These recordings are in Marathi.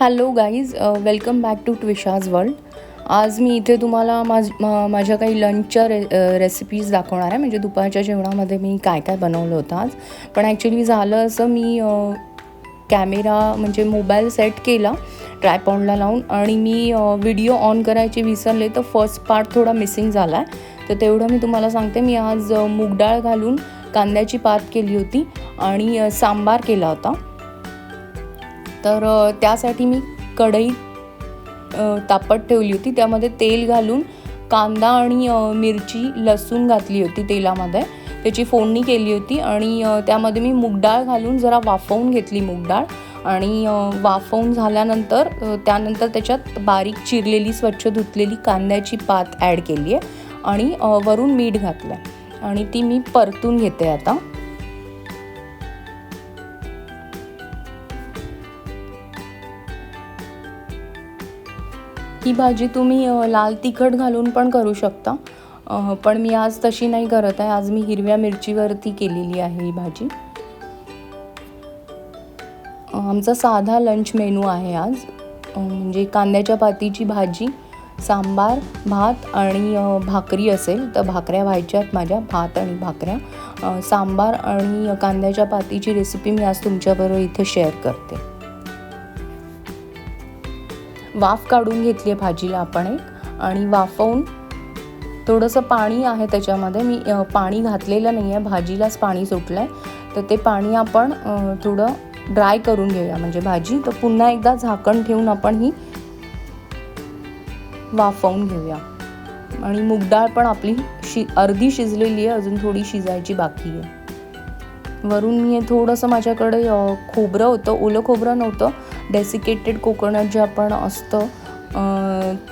Hello guys welcome back to Twisha's world आज मी इथे तुम्हाला माझ माझ्या काही लंचच्या रे रेसिपीज दाखवणार आहे. म्हणजे दुपारच्या जेवणामध्ये मी काय काय बनवलं होतं आज. पण ॲक्च्युली झालं असं मी कॅमेरा म्हणजे मोबाईल सेट केला ट्रायपॉन्डला लावून. आणि मी व्हिडिओ ऑन करायचे विसरले तर फर्स्ट पार्ट थोडा मिसिंग झाला आहे तर तेवढं मी तुम्हाला सांगते. मी आज मूगडाळ घालून कांद्याची पात केली होती. आणि सांबार केला होता. तर त्यासाठी मी कढई तापत ठेवली होती. त्यामध्ये तेल घालून कांदा आणि मिरची लसूण घातली होती तेलामध्ये. त्याची फोडणी केली होती आणि त्यामध्ये मी मूगडाळ घालून जरा वाफवून घेतली मूगडाळ आणि वाफवून झाल्यानंतर त्यानंतर त्याच्यात बारीक चिरलेली स्वच्छ धुतलेली कांद्याची पात ॲड केली आहे. आणि वरून मीठ घातलं आहे आणि ती मी परतून घेते आता. ही भाजी तुम्ही लाल तिखट घालून पण करू शकता. पण मी आज तशी नाही करत आहे. आज मी हिरव्या मिरचीवरती केलेली आहे ही भाजी. आमचा साधा लंच मेनू आहे आज. म्हणजे कांद्याच्या पातीची भाजी सांबार भात आणि भाकरी असेल तर भाकऱ्या व्हायच्यात माझ्या भात आणि भाकऱ्या. सांबार आणि कांद्याच्या पातीची रेसिपी मी आज तुमच्याबरोबर इथे शेअर करते. वाफ काढून घेतली आहे भाजीला आपण एक. आणि वाफवून थोडंसं पाणी आहे त्याच्यामध्ये. मी पाणी घातलेलं नाही आहे भाजीलाच पाणी सुटलं आहे तर ते पाणी आपण थोडं ड्राय करून घेऊया. म्हणजे भाजी तर पुन्हा एकदा झाकण ठेवून आपण ही वाफवून घेऊया. आणि मूगडाळ पण आपली शि अर्धी शिजलेली आहे. अजून थोडी शिजायची बाकी आहे. वरून मी थोडंसं माझ्याकडे खोबरं होतं. ओलं खोबरं नव्हतं. डेसिकेटेड कोकोनट जे आपण असतं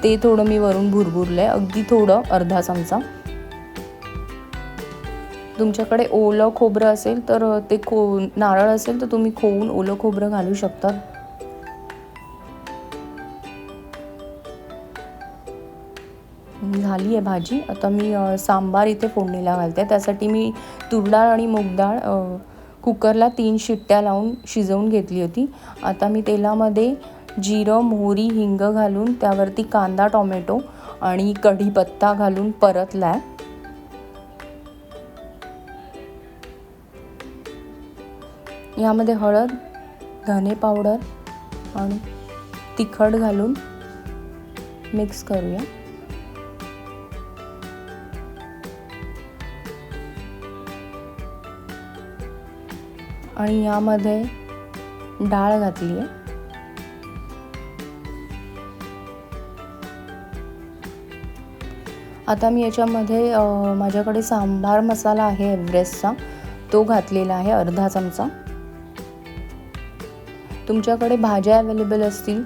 ते थोडं मी वरून भुरभुरलं आहे अगदी थोडं अर्धा चमचा. तुमच्याकडे ओलं खोबरं असेल तर ते खो नारळ असेल तर तुम्ही खोवून ओलं खोबरं घालू शकता. झाली आहे भाजी. आता मी सांबार इथे फोडणीला घालते. त्यासाठी मी तूर डाळ आणि मूग डाळ कुकरला तीन शिट्ट्या लावून शिजवून घेतली होती. आता मी तेलामध्ये जिरं मोहरी हिंग घालून त्यावरती कांदा टोमॅटो आणि कढीपत्ता घालून परतला आहे यामध्ये हळद धने पावडर आणि तिखट घालून मिक्स करूया. आणि यामध्ये डाळ घातली आहे. आता मी याच्यामध्ये माझ्याकडे सांबार मसाला आहे एव्हरेस्टचा. तो घातलेला आहे अर्धा चमचा. तुमच्याकडे भाज्या अवेलेबल असतील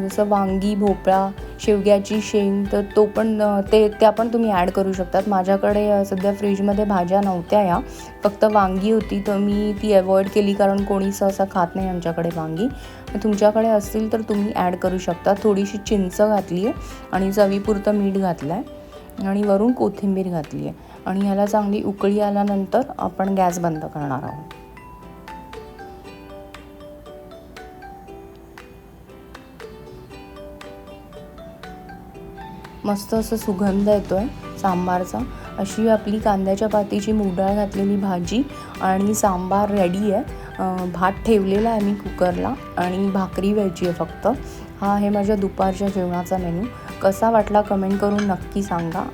जसं वांगी भोपळा शेवग्याची शेंग तर तो पण ते त्या पण तुम्ही ॲड करू शकतात. माझ्याकडे सध्या फ्रीजमध्ये भाज्या नव्हत्या या. फक्त वांगी होती तर मी ती अवॉइड केली कारण कोणी सहसा खात नाही आमच्याकडे वांगी. तुमच्याकडे असतील तर तुम्ही ॲड करू शकता. थोडीशी चिंच घातली आहे आणि चवीपुरतं मीठ घातलं आहे आणि वरून कोथिंबीर घातली आहे. आणि ह्याला चांगली उकळी आल्यानंतर आपण गॅस बंद करणार आहोत. मस्त असं सुगंध येतो आहे सांबारचा. अशी आपली कांद्याच्या पातीची मुगडाळ घातलेली भाजी आणि सांबार रेडी आहे. भात ठेवलेला आहे मी कुकरला आणि भाकरी व्हायची आहे फक्त. हा आहे माझ्या दुपारच्या जेवणाचा मेनू कसा वाटला कमेंट करून नक्की सांगा.